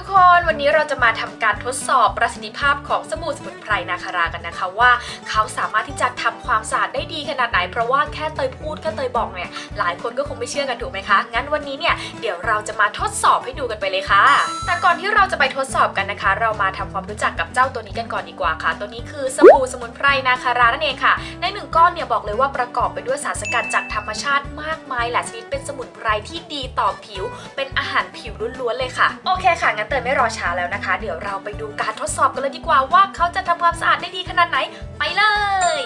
ทุกคนวันนี้เราจะมาทำการทดสอบประสิทธิภาพของสบู่สมุนไพรนาคารากันนะคะว่า เขาสามารถที่จะทำความสะอาดได้ดีขนาดไหน เพราะว่าแค่เตยพูดแค่เตยบอกเนี่ยหลายคนก็คงไม่เชื่อกันถูกไหมคะ งั้นวันนี้เนี่ยเดี๋ยวเราจะมาทดสอบให้ดูกันไปเลยค่ะ แต่ก่อนที่เราจะไปทดสอบกันนะคะ เรามาทำความรู้จักกับเจ้าตัวนี้กันก่อนดีกว่าค่ะ ตัวนี้คือสบู่สมุนไพรนาคารานั่นเองค่ะ ในหนึ่งก้อนเนี่ยบอกเลยว่าประกอบไปด้วยสารสกัดจากธรรมชาติมากมายหลายชนิดเป็นสมุนไพรที่ดีต่อผิว เป็นอาหารผิวล้วนๆเลยค่ะ โอเคค่ะงั้นเตยไม่รอช้าแล้วนะคะ เดี๋ยวเราไปดูการทดสอบกันเลยดีกว่าว่าเขาจะทำความสะอาดได้ดีขนาดไหน ไปเลย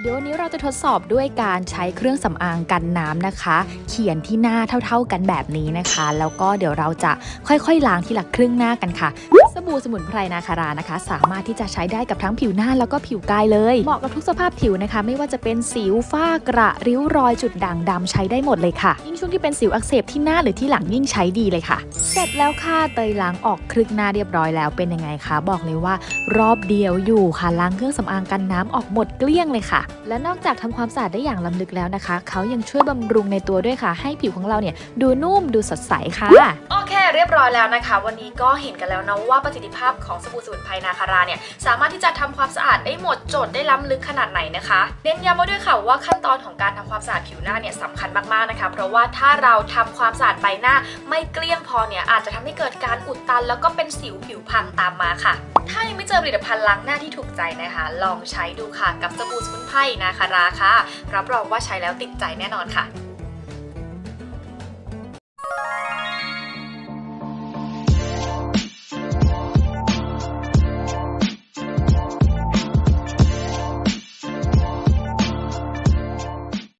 เดี๋ยววันนี้เราจะทดสอบด้วยการใช้เครื่องสำอางกันน้ำนะคะ เขียนที่หน้าเท่า ๆกันแบบนี้นะคะ แล้วก็เดี๋ยวเราจะค่อยๆล้างทีละครึ่งหน้ากันค่ะ สบู่สมุนไพรนาคารานะคะ สามารถที่จะใช้ได้กับทั้งผิวหน้าแล้วก็ผิวกายเลย เหมาะกับทุกสภาพผิวนะคะ ไม่ว่าจะเป็นสิวฝ้ากระริ้วรอยจุดด่างดำใช้ได้หมดเลยค่ะ ยิ่งช่วงที่เป็นสิวอักเสบที่หน้าหรือที่หลังยิ่งใช้ดีเลยค่ะ เสร็จแล้วค่ะเตยล้างออกครึ่งหน้าเรียบร้อยแล้วเป็นยังไงคะ บอกเลยว่า รอบเดียวอยู่ค่ะล้างเครื่องสำอางกันน้ำออกหมดเกลี้ยงเลยค่ะ และนอกจากทำความสะอาดได้อย่างล้ำลึกแล้วนะคะเขายังช่วยบำรุงในตัวด้วยค่ะ ให้ผิวของเราเนี่ยดูนุ่มดูสดใสค่ะโอเค เรียบร้อยแล้วนะคะ วันนี้ก็เห็นกันแล้วนะว่าประสิทธิภาพของสบู่สมุนไพรนาคาราเนี่ยสามารถที่จะทำความสะอาดได้หมดจดได้ล้ำลึกขนาดไหนนะคะเน้นย้ำไว้ด้วยค่ะว่าขั้นตอนของการทำความสะอาดผิวหน้าเนี่ยสำคัญมากๆนะคะ เพราะว่าถ้าเราทำความสะอาดใบหน้าไม่เกลี้ยงพอเนี่ยอาจจะทำให้เกิดการอุดตัน แล้วก็เป็นสิวผิวพังตามมาค่ะ ถ้ายังไม่เจอผลิตภัณฑ์ล้างหน้าที่ถูกใจนะคะ ลองใช้ดูค่ะกับสบู่สมุนไพรนาคาราค่ะรับรองว่าใช้แล้วติดใจแน่นอนค่ะ